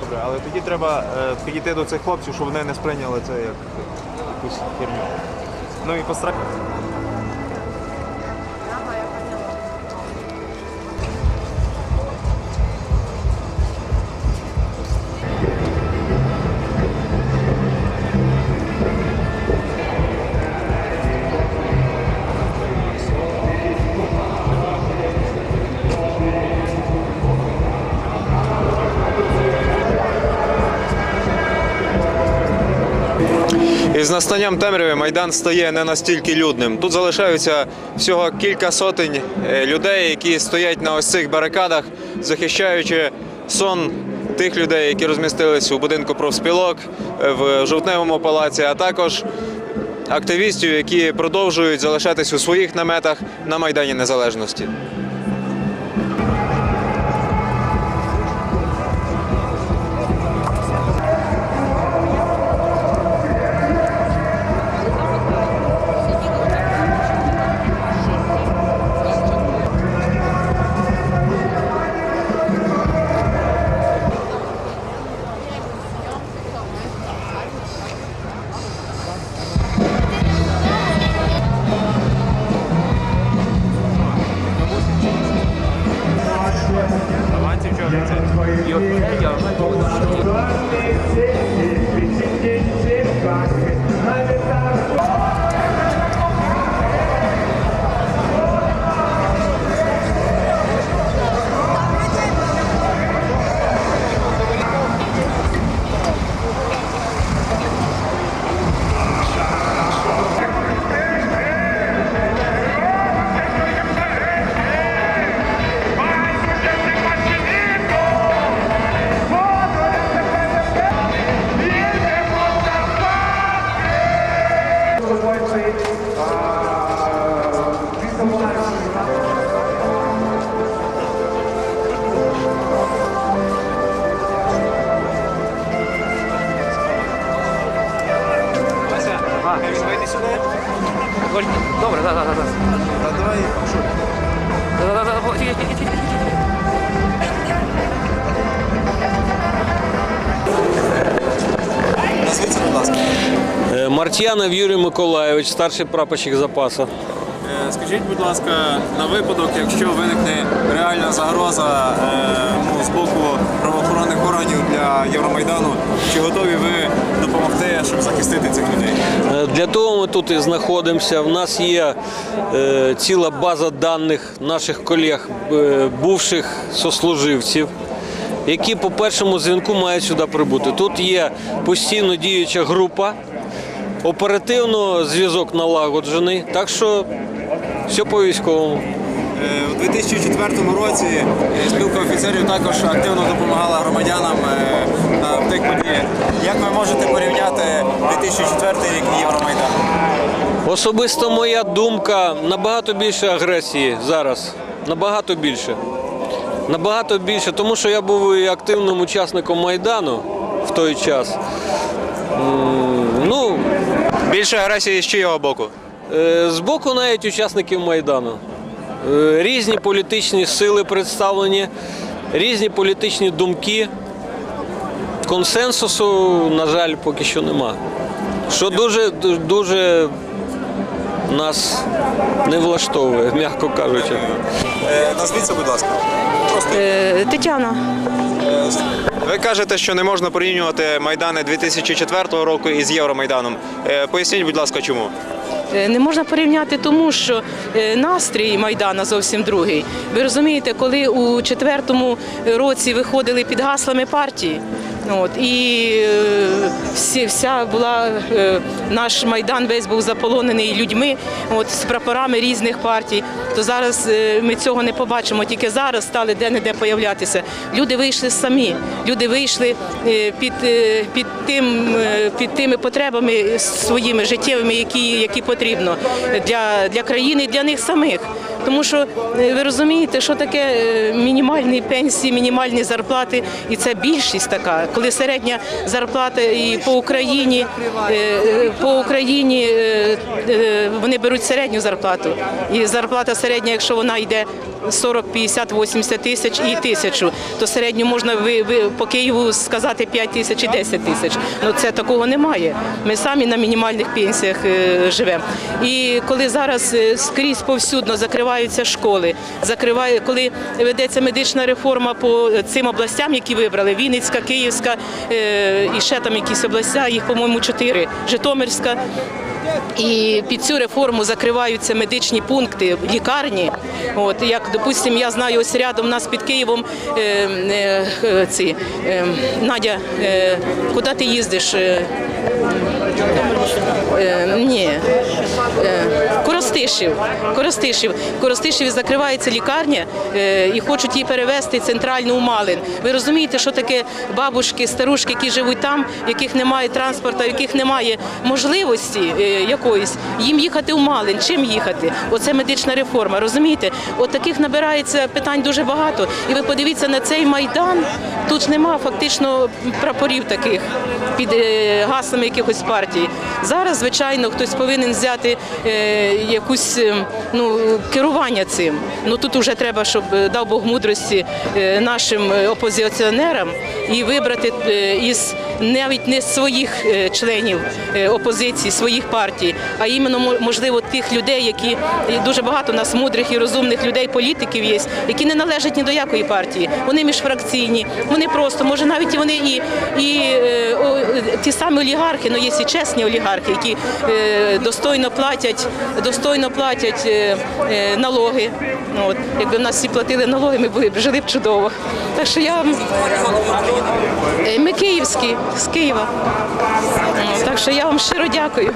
Добре, але тоді треба е, підійти до цих хлопців, щоб вони не сприйняли це як якусь херню. Ну і постарайтеся. І з настанням темряви Майдан стає не настільки людним. Тут залишаються всього кілька сотень е, людей, які стоять на ось цих барикадах, захищаючи сон тих людей, які розмістились у будинку профспілок е, в жовтневому палаці, а також активістів, які продовжують залишатись у своїх наметах на Майдані Незалежності. Мартьянов Юрій Миколайович, старший прапорщик запасу. Е, Скажіть, будь ласка, на випадок, якщо виникне реальна загроза е, ну, з боку правоохоронних органів для Євромайдану, чи готові ви допомогти, щоб захистити цих людей? Е, Для того ми тут і знаходимося. В нас є ціла база даних наших колег, бувших сослуживців, які по першому дзвінку мають сюди прибути. Тут є постійно діюча група, оперативно зв'язок налагоджений, так що все по військовому. Е, У 2004 році е, спілка офіцерів також активно допомагала громадянам е, в тих подіях. Як ви можете порівняти 2004 рік і Євромайдан? Особисто моя думка набагато більше агресії зараз. Набагато більше. Набагато більше, тому що я був і активним учасником Майдану в той час. Ну, Більше агресії з чийого боку? е, з боку навіть учасників Майдану. Е, Різні політичні сили представлені, різні політичні думки. Консенсусу, на жаль, поки що нема. Що дуже, дуже нас не влаштовує, м'яко кажучи. Е, Назвіться, будь ласка. Тетяна, ви кажете, що не можна порівнювати майдани 2004 року із Євромайданом. Е, Поясніть, будь ласка, чому? е, не можна порівняти, тому що е, настрій Майдана зовсім другий. Ви розумієте, коли у четвертому році виходили під гаслами партії. От, і е, всі, вся була е, наш майдан весь був заполонений людьми, от з прапорами різних партій. То зараз е, ми цього не побачимо. Тільки зараз стали де-не-де появлятися. Люди вийшли самі. Люди вийшли під, під тим під тими потребами своїми життєвими, які, які потрібно для, для країни, і для них самих. Тому що ви розумієте, що таке мінімальні пенсії, мінімальні зарплати, і це більшість така, коли середня зарплата і по Україні е, е, по Україні е, вони беруть середню зарплату. І зарплата середня, якщо вона йде 40, 50, 80 тисяч і тисячу. То середньо можна ви, ви по Києву сказати 5 тисяч і 10 тисяч. Ну це такого немає. Ми самі на мінімальних пенсіях е, живемо. І коли зараз е, скрізь повсюдно закриваються школи, закриває, коли ведеться медична реформа по цим областям, які вибрали: Вінницька, Київська е, і ще там якісь області, їх, по-моєму, чотири, Житомирська. І під цю реформу закриваються медичні пункти, лікарні. От як, допустимо, я знаю, ось рядом нас під Києвом е, е, е, ці е, Надя, е, куди ти їздиш? Е, ні. Е, Коростишів. Коростишів. В закривається лікарня е, і хочуть її перевезти центрально у Малин. Ви розумієте, що таке бабушки, старушки, які живуть там, в яких немає транспорту, в яких немає можливості е, якоїсь, їм їхати у Малин. Чим їхати? Оце медична реформа. Розумієте? От таких набирається питань дуже багато. І ви подивіться на цей майдан. Тут нема фактично прапорів таких під е, гаслами якихось партій. Зараз, звичайно, хтось повинен взяти е, якусь е, ну, керування цим. Ну тут вже треба, щоб е, дав Бог мудрості е, нашим е, опозиціонерам і вибрати е, із навіть не своїх е, членів е, опозиції, своїх партій, а іменно мо- можливо тих людей, які дуже багато у нас мудрих і розумних людей, політиків є, які не належать ні до якої партії. Вони міжфракційні, вони просто, може, навіть і вони і, і е, о, ті самі олігархи, ну є і чесні олігархи, які е, достойно платять, достойно платять е, е, налоги. Ну, от, якби в нас всі платили налоги, ми б жили б чудово. Так що я ми київські з Києва. Так що я вам щиро дякую.